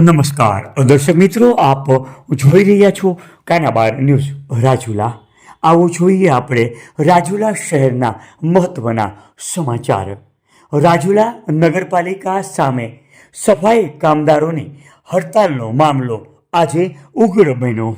નમસ્કાર. દર્શક મિત્રો, આપ જોઈ રહ્યા છો કાનાબાર ન્યૂઝ રાજુલા. આવો જોઈએ આપણે રાજુલા શહેરના મહત્વના સમાચાર. રાજુલા નગરપાલિકા સામે સફાઈ કામદારોની હડતાલનો મામલો આજે ઉગ્ર બન્યો.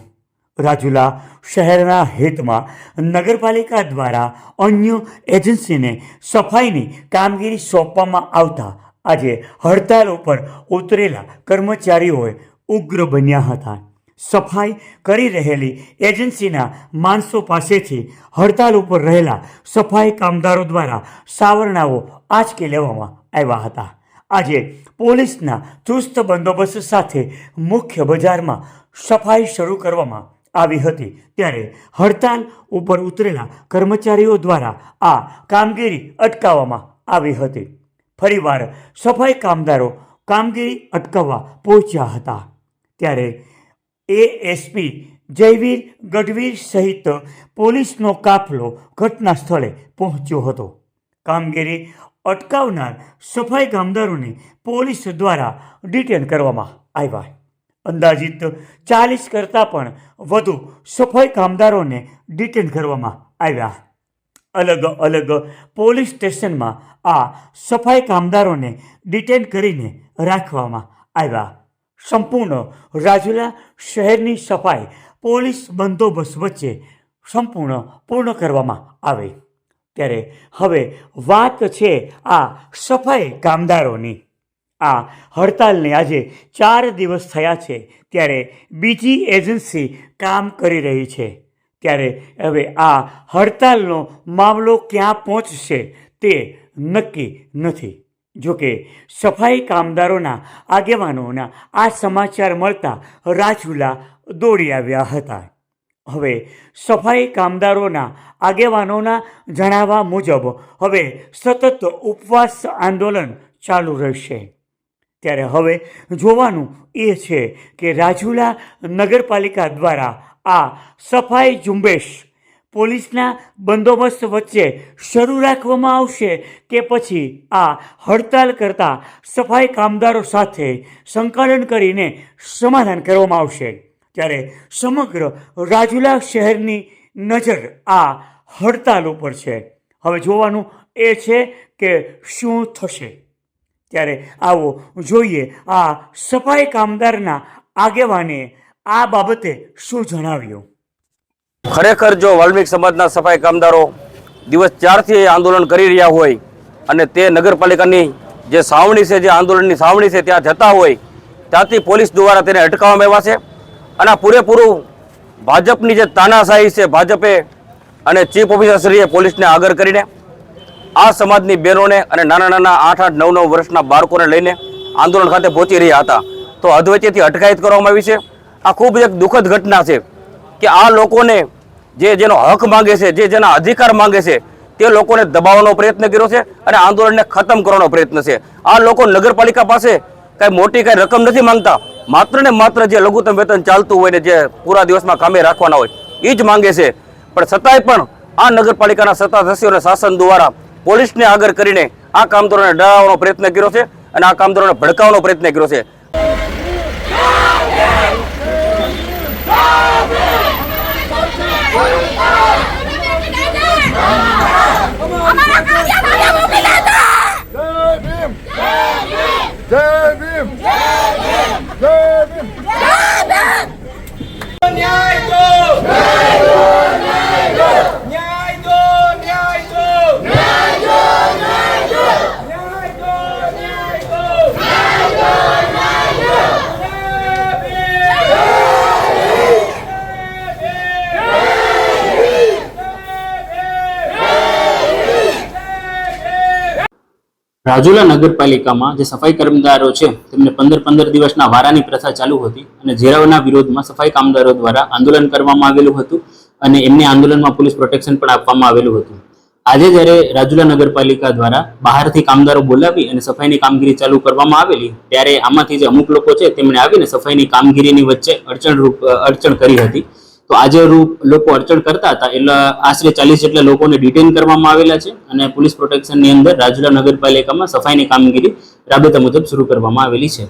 રાજુલા શહેરના હિતમાં નગરપાલિકા દ્વારા અન્ય એજન્સીને સફાઈની કામગીરી સોંપવામાં આવતા આજે હડતાલ ઉપર ઉતરેલા કર્મચારીઓએ ઉગ્ર બન્યા હતા. સફાઈ કરી રહેલી એજન્સીના માણસો પાસેથી હડતાલ ઉપર રહેલા સફાઈ કામદારો દ્વારા સાવરણાઓ આંચકી લેવામાં આવ્યા હતા. આજે પોલીસના ચુસ્ત બંદોબસ્ત સાથે મુખ્ય બજારમાં સફાઈ શરૂ કરવામાં આવી હતી. ત્યારે હડતાલ ઉપર ઉતરેલા કર્મચારીઓ દ્વારા આ કામગીરી અટકાવવામાં આવી હતી. ફરીવાર સફાઈ કામદારો કામગીરી અટકાવવા પહોંચ્યા હતા. ત્યારે એએસપી જયવીર ગઢવીર સહિત પોલીસનો કાફલો ઘટના સ્થળે પહોંચ્યો હતો. કામગીરી અટકાવનાર સફાઈ કામદારોને પોલીસ દ્વારા ડિટેન કરવામાં આવ્યા. અંદાજિત ચાલીસ કરતાં પણ વધુ સફાઈ કામદારોને ડિટેન કરવામાં આવ્યા અલગ અલગ. પોલીસ સ્ટેશનમાં આ સફાઈ કામદારોને ડિટેન કરીને રાખવામાં આવ્યા. સંપૂર્ણ રાજુલા શહેરની સફાઈ પોલીસ બંદોબસ્ત વચ્ચે સંપૂર્ણ, પૂર્ણ કરવામાં આવે. ત્યારે હવે વાત છે આ સફાઈ કામદારોની. આ હડતાલને આજે ચાર દિવસ થયા છે, ત્યારે બીજી એજન્સી કામ કરી રહી છે. ત્યારે હવે આ હડતાલનો મામલો ક્યાં પહોંચશે તે નક્કી નથી. જોકે સફાઈ કામદારોના આગેવાનોના આ સમાચાર મળતા રાજુલા દોડી આવ્યા હતા. હવે સફાઈ કામદારોના આગેવાનોના જણાવવા મુજબ હવે સતત ઉપવાસ આંદોલન ચાલુ રહેશે. ત્યારે હવે જોવાનું એ છે કે રાજુલા નગરપાલિકા દ્વારા આ સફાઈ ઝુંબેશ પોલીસના બંદોબસ્ત વચ્ચે શરૂ રાખવામાં આવશે કે પછી આ હડતાલ કરતા સફાઈ કામદારો સાથે સંકલન કરીને સમાધાન કરવામાં આવશે. ત્યારે સમગ્ર રાજુલા શહેરની નજર આ હડતાલ ઉપર છે. હવે જોવાનું એ છે કે શું થશે. ત્યારે આવો જોઈએ આ સફાઈ કામદારના આગેવાને આ બાબતે શું જણાવ્યું? ખરેખર જો વાલ્મિક સમાજના સફાઈ કામદારો દિવસ ચારથી આંદોલન કરી રહ્યા હોય અને તે નગરપાલિકાની જે સાવણી છે, જે આંદોલનની સાવણી છે, ત્યાં જતા હોય, ત્યાંથી પોલીસ દ્વારા તેને અટકાવવામાં આવ્યા છે અને પૂરેપૂરું ભાજપની જે તાનાશાહી છે, ભાજપે અને ચીફ ઓફિસરશ્રીએ પોલીસને આગળ કરીને આ સમાજની બહેનોને અને નાના નાના આઠ આઠ નવ નવ વર્ષના બાળકોને લઈને આંદોલન ખાતે પહોંચી રહ્યા હતા. તો અધવચ્ચેથી અટકાયત કરવામાં આવી છે. આ ખૂબ એક દુઃખદ ઘટના છે કે આ લોકોને જે જેનો હક માંગે છે, જે જેના અધિકાર માંગે છે, તે લોકોને દબાવવાનો પ્રયત્ન કર્યો છે અને આંદોલનને ખતમ કરવાનો પ્રયત્ન છે. આ લોકો નગરપાલિકા પાસે કાંઈ મોટી કાંઈ રકમ નથી માંગતા. માત્ર ને માત્ર જે લઘુત્તમ વેતન ચાલતું હોય ને જે પૂરા દિવસમાં કામે રાખવાના હોય એ જ માંગે છે. પણ છતાંય પણ આ નગરપાલિકાના સત્તાધીશોને શાસન દ્વારા પોલીસને આગળ કરીને આ કામદારોને ડરાવવાનો પ્રયત્ન કર્યો છે અને આ કામદારોને ભડકાવવાનો પ્રયત્ન કર્યો છે. Apa, રાજુલા નગરપાલિકામાં જે સફાઈ કર્મદારો છે, તેમને પંદર પંદર દિવસના વારાની પ્રથા ચાલુ હતી અને ઝેરાવના વિરોધમાં સફાઈ કામદારો દ્વારા આંદોલન કરવામાં આવેલું હતું અને એમને આંદોલનમાં પોલીસ પ્રોટેક્શન પણ આપવામાં આવેલું હતું. આજે જ્યારે રાજુલા નગરપાલિકા દ્વારા બહારથી કામદારો બોલાવી અને સફાઈની કામગીરી ચાલુ કરવામાં આવેલી, ત્યારે આમાંથી જે અમુક લોકો છે, તેમણે આવીને સફાઈની કામગીરીની વચ્ચે અડચણરૂપ અડચણ કરી હતી. તો આજે રૂપ લોકો અડચણ કરતા હતા એટલે આશરે ચાલીસ જેટલા લોકોને ડિટેન કરવામાં આવેલા છે અને પોલીસ પ્રોટેક્શનની અંદર રાજુલા નગરપાલિકામાં સફાઈની કામગીરી રાબેતા મુજબ શરૂ કરવામાં આવેલી છે.